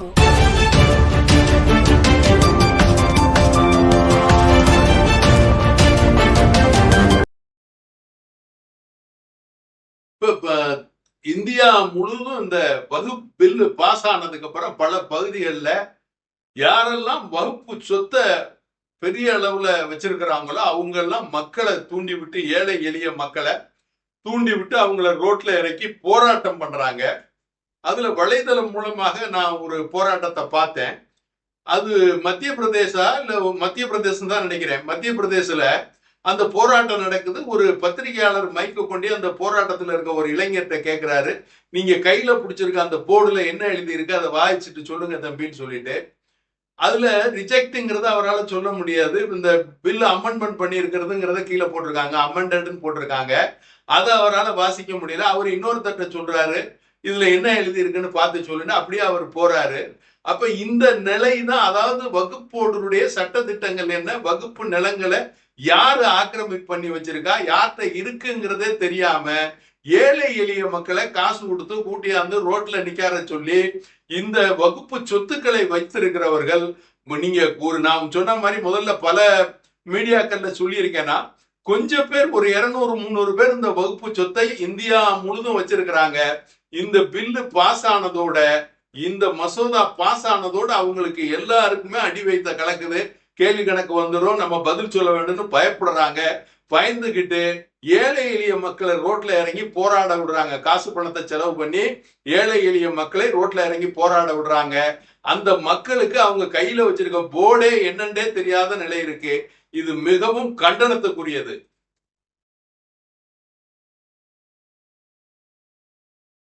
Mango. இப்ப India முழுதும் இந்த வகுப்பு பில்லு பாஸ் ஆனதுக்கு அப்புறம் பல பகுதிகளில் யாரெல்லாம் வகுப்பு சொத்தை பெரிய அளவில் வச்சிருக்கிறாங்களோ அவங்கெல்லாம் மக்களை தூண்டிவிட்டு ஏழை எளிய மக்களை தூண்டிவிட்டு அவங்கள ரோட்ல இறக்கி போராட்டம் பண்றாங்க அதுல வலைதளம் மூலமாக நான் ஒரு போராட்டத்தை பார்த்தேன். அது மத்திய பிரதேசா இல்ல மத்திய பிரதேசம் தான் நினைக்கிறேன். மத்திய பிரதேசல அந்த போராட்டம் நடக்குது. ஒரு பத்திரிகையாளர் மைக்கு கொண்டே அந்த போராட்டத்துல இருக்க ஒரு இளைஞர்கிட்ட கேட்குறாரு நீங்க கையில பிடிச்சிருக்க அந்த போர்டுல என்ன எழுதியிருக்கு? அதை வாய்ச்சிட்டு சொல்லுங்க தம்பின்னு சொல்லிட்டு. அதுல ரிஜெக்ட்ங்கிறத அவரால் சொல்ல முடியாது. இந்த பில் அமெண்ட்மெண்ட் பண்ணியிருக்கிறதுங்கிறத கீழே போட்டிருக்காங்க. அமெண்டட்னு போட்டிருக்காங்க. அதை அவரால் வாசிக்க முடியல. அவர் இன்னொருத்தட்ட சொல்றாரு. இதுல என்ன எழுதி இருக்குன்னு பார்த்து சொல்லுன்னு அப்படியே அவர் போறாரு. அப்ப இந்த நிலை தான் அதாவது வகுப்போடருடைய சட்ட திட்டங்கள் என்ன? வகுப்பு நிலங்களை யாரு ஆக்கிரமிப்பு பண்ணி வச்சிருக்கா? யார்கிட்ட இருக்குங்கிறதே தெரியாம ஏழை எளிய மக்களை காசு கொடுத்து கூட்டியாந்து ரோட்ல நிக்கார சொல்லி இந்த வகுப்பு சொத்துக்களை வைத்திருக்கிறவர்கள் நீங்க ஒரு நான் சொன்ன மாதிரி முதல்ல பல மீடியாக்கள்ல சொல்லியிருக்கேன்னா கொஞ்சம் பேர் ஒரு இருநூறு முந்நூறு பேர் இந்த வகுப்பு சொத்தை இந்தியா முழுதும் வச்சிருக்கிறாங்க. இந்த பில்லு பாஸ் ஆனதோட இந்த மசோதா பாஸ் ஆனதோட அவங்களுக்கு எல்லாருக்குமே அடி வைத்த கலக்குது கேள்வி கணக்கு வந்துடும் நம்ம பதில் சொல்ல வேண்டும்னு பயப்படுறாங்க. பயந்துகிட்டு ஏழை எளிய மக்களை ரோட்ல இறங்கி போராட விடுறாங்க. காசு பணத்தை செலவு பண்ணி ஏழை எளிய மக்களை ரோட்ல இறங்கி போராட விடுறாங்க. அந்த மக்களுக்கு அவங்க கையில வச்சிருக்க போர்டே என்னன்னே தெரியாத நிலை இருக்கு. இது மிகவும் கண்டனத்துக்குரியது.